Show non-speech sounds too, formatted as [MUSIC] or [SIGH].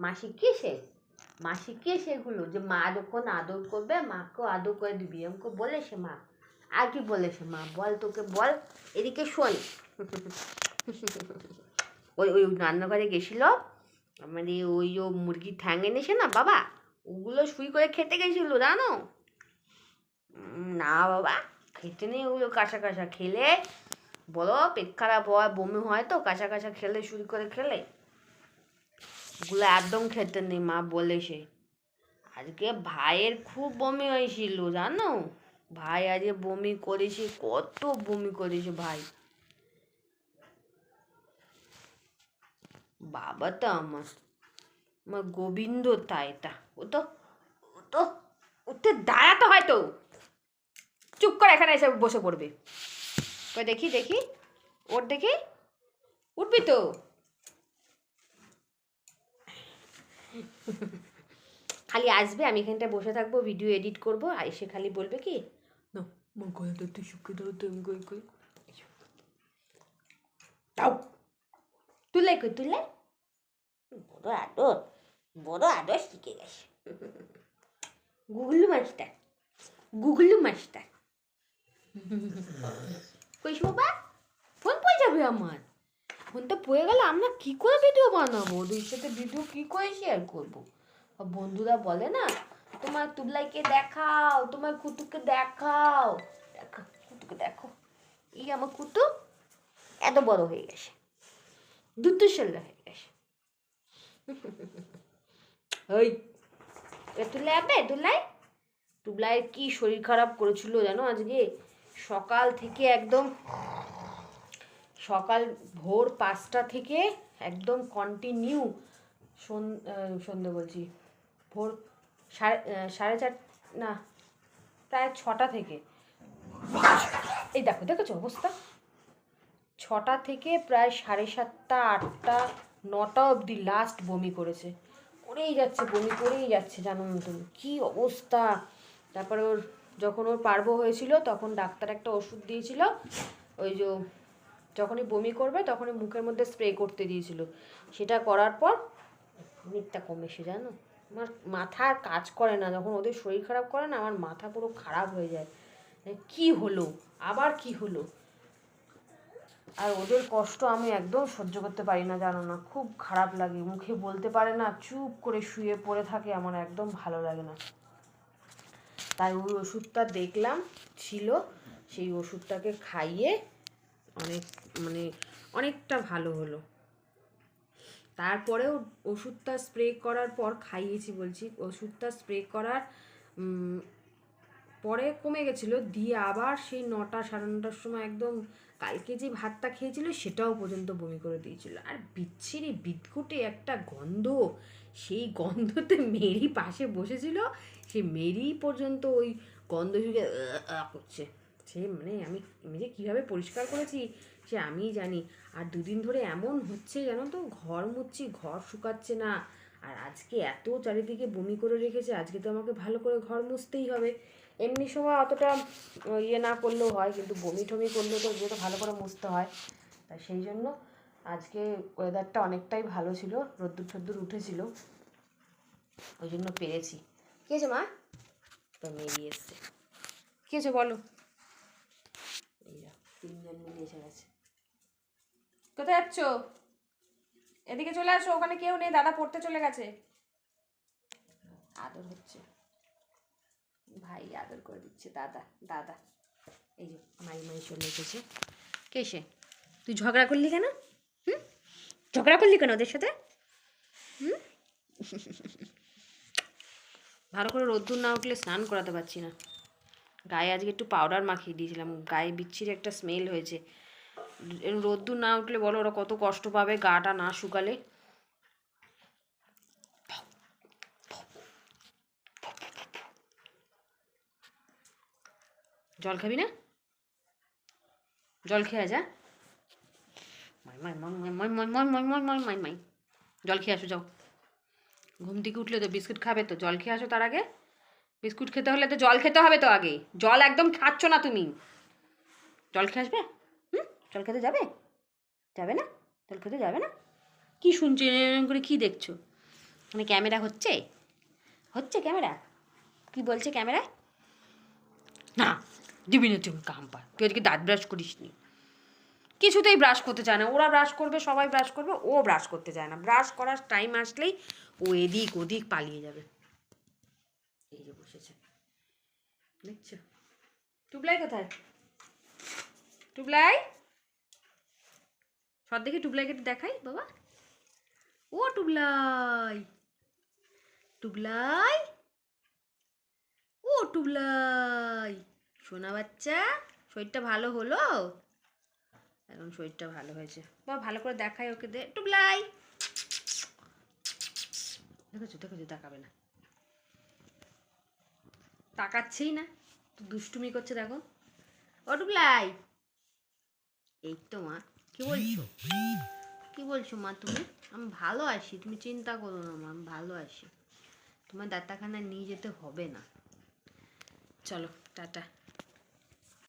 মাসি কে সে মাসি কে সেগুলো যে মা যখন আদর করবে? মাকেও আদর করে দিবি। আমাকে বলেছে মা। আর কি বলেছে মা? বল তোকে, বল। এদিকে শোন। ওই ওই রান্নাঘরে গেছিল। মানে ওই ও মুরগির ঠ্যাং এনেছে না বাবা? ওগুলো শুই করে খেতে গেছিল, জানো? না বাবা, খেতে নেই ওগুলো কাঁচা কাঁচা খেলে। বলো, পেট খারাপ হয়, বমি হয় তো, কাঁচা কাঁচা খেলে শুরু করে খেলে। ওগুলো একদম খেতে নেই, মা বলেছে। আজকে ভাইয়ের খুব বমি হয়েছিল, জানো? ভাই আজকে বমি করেছে, কত বমি করেছে ভাই। বাবা তো আমার আমার গোবিন্দ তা। এটা ও তো ও তো, উঠতে দাঁড়াতে হয় তো। চুপ করে এখানে এসে বসে পড়বে। দেখি দেখি, ওর দেখি, উঠবি তো। [LAUGHS] খালি আসবে আমি এখানটায় বসে থাকব ভিডিও এডিট করব আর এসে খালি বলবে কি? না আমার গলাটা একটু শুকিয়ে দাও তো আমি কই কই দাও তুলে কই তুলে বড় আদর বড় আদর শিখে গেছে। গুগলু মাস্টার গুগলু মাস্টার। [LAUGHS] কইস বাবা ফোন পড়ে যাবে আমার। ফোনটা পড়ে গেলে, আমরা কি করে ভিডিও বানাবো? ওদের সাথে ভিডিও কি করে শেয়ার করব? বন্ধুরা বলে না, তোমার তুবলাইকে দেখাও, তোমার কুতুকে দেখাও। দেখো, কুতুকে দেখো। এই আমার কুতু এত বড় হয়ে গেছে। দুটো ষোলো হয়ে গেছে। [LAUGHS] ওই তুলে আবে তুলাই? টুবলাইয়ের কি শরীর খারাপ করেছিল জানো আজকে? সকাল থেকে একদম সকাল ভোর পাঁচটা থেকে একদম কন্টিনিউ সন্ধে বলছি। ভোর সাড়ে সাড়ে চার, না, প্রায় ছটা থেকে। এই দেখো, দেখেছ অবস্থা? ছটা থেকে প্রায় সাড়ে সাতটা, আটটা, নটা অবধি লাস্ট বমি করেছে। করেই যাচ্ছে, বমি করেই যাচ্ছে, জানো না তুমি। কী অবস্থা? তারপরে ওর, যখন ওর পার্ব হয়েছিল, তখন ডাক্তার একটা ওষুধ দিয়েছিল, ওই যে যখনই বমি করবে, তখনই মুখের মধ্যে স্প্রে করতে দিয়েছিল। সেটা করার পর অনেকটা কমেছে জানো? আমার মাথা আর কাজ করে না, যখন ওদের শরীর খারাপ করে না, আমার মাথা পুরো খারাপ হয়ে যায়। কি হলো? আবার কি হলো? আর ওদের কষ্ট আমি একদম সহ্য করতে পারি না, জানো না? খুব খারাপ লাগে। মুখে বলতে পারে না, চুপ করে শুয়ে পড়ে থাকে, আমার একদম ভালো লাগে না। তাই ওই ওষুধটা দেখলাম, ছিল। সেই ওষুধটাকে খাইয়ে অনেক মানে অনেকটা ভালো হলো। তারপরেও ওষুধটা স্প্রে করার পর খাইয়েছি বলছি, ওষুধটা স্প্রে করার পরে কমে গেছিল, দিয়ে আবার সেই নটা সাড়ে নটার সময় একদম কালকে যে ভাতটা খেয়েছিল সেটাও পর্যন্ত বমি করে দিয়েছিল। আর বিচ্ছিরি বিদঘুটে একটা গন্ধ, সেই গন্ধতে মেরি পাশে বসেছিল, সে মেরি পর্যন্ত ওই গন্ধ শুকে করছে। সে মানে আমি আমি যে কীভাবে পরিষ্কার করেছি সে আমিই জানি। আর দুদিন ধরে এমন হচ্ছে জানো তো ঘর মুচ্ছি ঘর শুকাচ্ছে না। আর আজকে এত চারিদিকে বমি করে রেখেছে আজকে তো আমাকে ভালো করে ঘর মুছতেই হবে। এমনি সময় অতটা ইয়ে না করলেও হয় কিন্তু বমি টমি করলেও তো যেটা ভালো করে মুছতে হয়। তা সেই জন্য আজকে ওয়েদারটা অনেকটাই ভালো ছিল রোদ্দুর ঠোদ্দুর উঠেছিল। ওই জন্য পেরেছি। কী হয়েছে মা? তো মেরিয়ে এসছে। কী হয়েছে বলো? তিনজন মিলে এসে গেছে। কোথায় যাচ্ছ? এদিকে চলে আসো ওখানে কেউ নেই দাদা পড়তে চলে গেছে। আদর হচ্ছে। ভাই আদর করে দিচ্ছে দাদা দাদা। এই যে মাই মাই চলে এসেছে। কে সে? তুই ঝগড়া করলি কেন? হুম? ঝগড়া করলি কেন ওদের সাথে? হুম? ভালো করে রোদ্দুর না উঠলে স্নান করাতে পারছি না। গায়ে আজকে একটু পাউডার মাখিয়ে দিয়েছিলাম গায়ে বিচ্ছির একটা স্মেল হয়েছে রোদ্দুর না উঠলে বলো ওরা কত কষ্ট পাবে গাটা না শুকালে জল খাবি না জল খেয়ে যা জল খেয়ে আসো যাও ঘুম থেকে উঠলে তো বিস্কুট খাবে তো জল খেয়ে আসো তার আগে বিস্কুট খেতে হলে তো জল খেতে হবে তো আগে। জল একদম খাচ্ছ না তুমি। জল খেয়ে আসবে? হুম? জল খেতে যাবে? যাবে না? জল খেতে যাবে না? কি শুনছো? এরকম করে কি দেখছ? মানে ক্যামেরা হচ্ছে? হচ্ছে ক্যামেরা? কি বলছে ক্যামেরা? না, দিবি না তুমি কাম পা তুই আজকে দাঁত ব্রাশ করিস নি। কিছুতেই ব্রাশ করতে চায় না। ওরা ব্রাশ করবে, সবাই ব্রাশ করবে, ও ব্রাশ করতে চায় না। ব্রাশ করার টাইম আসলেই ও এদিক ওদিক পালিয়ে যাবে এই যে বসেছে দেখছ টুবলাই কোথায়? টুবলাই সব দেখি টুবলাইকে দেখাই, বাবা। ও টুবলাই টুবলাই ও টুবলাই সোনা বাচ্চা, শরীরটা ভালো হলো? এখন শরীরটা ভালো হয়েছে। বা ভালো করে দেখাই ওকে দে। টুবলাই দেখেছ দেখেছ তাকাবে না। তাকাচ্ছেই না। দুষ্টুমি করছে দেখো। ও টুবলাই এই তো মা, কি বলছো? কি বলছো মা তুমি? আমি ভালো আছি, তুমি চিন্তা করো না মা, আমি ভালো আছি। তোমার ডাক্তারখানায় নিয়ে যেতে হবে না। চলো, টাটা।